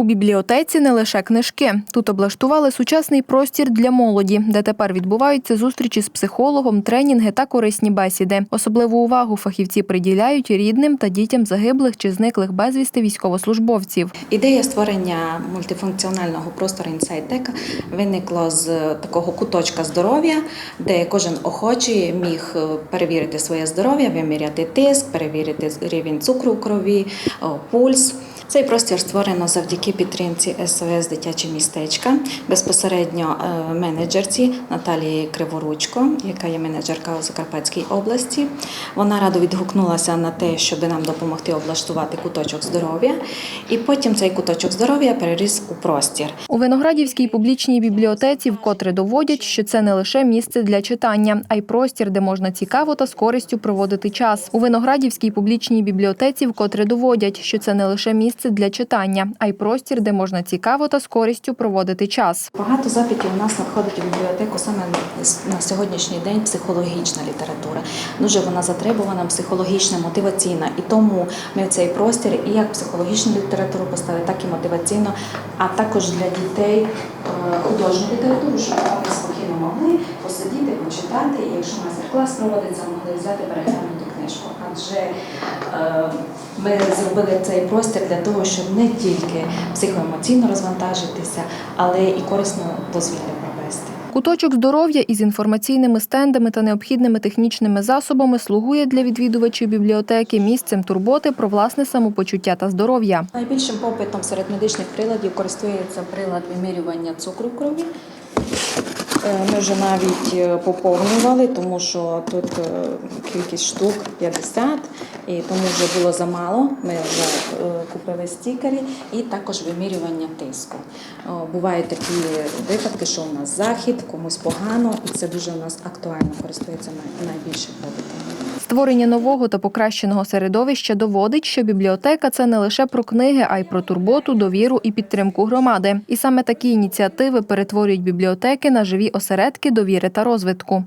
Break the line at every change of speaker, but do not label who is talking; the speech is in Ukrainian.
У бібліотеці не лише книжки. Тут облаштували сучасний простір для молоді, де тепер відбуваються зустрічі з психологом, тренінги та корисні бесіди. Особливу увагу фахівці приділяють рідним та дітям загиблих чи зниклих безвісти військовослужбовців.
Ідея створення мультифункціонального простору інсайдека виникла з такого куточка здоров'я, де кожен охочий міг е, перевірити своє здоров'я, виміряти тиск, перевірити рівень цукру в крові, пульс. Цей простір створено завдяки підтримці СОС Дитячі містечка, безпосередньо е, менеджерці Наталії Криворучко, яка є менеджерка у Закарпатській області. Вона радо відгукнулася на те, щоб нам допомогти облаштувати куточок здоров'я. І потім цей куточок здоров'я переріс у простір.
У Виноградівській публічній бібліотеці вкотре доводять, що це не лише місце для читання, а й простір, де можна цікаво та з користю проводити час. У Виноградівській публічній бібліотеці вкотре доводять, що це не лише місце для читання, а й простір, де можна цікаво та з користю проводити час.
Багато запитів у нас надходить у бібліотеку саме на сьогоднішній день психологічна література. Дуже вона затребувана, психологічна, мотиваційна. І тому ми в цей простір і як психологічну літературу поставили, так і мотиваційно, а також для дітей е, художню літературу, щоб вони спокійно могли посидіти, почитати. І якщо майстер-клас проводиться, могли взяти переглянути. Адже е, ми зробили цей простір для того, щоб не тільки психоемоційно розвантажитися, але і корисно дозвілля провести.
Куточок здоров'я із інформаційними стендами та необхідними технічними засобами слугує для відвідувачів бібліотеки місцем турботи про власне самопочуття та здоров'я.
Найбільшим попитом серед медичних приладів користується прилад вимірювання цукру в крові. Е, Ми вже навіть е, поповнювали, тому що тут е, кількість штук 50, і тому вже було замало. Ми вже купили стікери і також вимірювання тиску. Бувають такі випадки, що у нас захід, комусь погано, і це дуже у нас актуально користується найбільше попитом.
Створення нового та покращеного середовища доводить, що бібліотека це не лише про книги, а й про турботу, довіру і підтримку громади. І саме такі ініціативи перетворюють бібліотеки на живі осередки довіри та розвитку.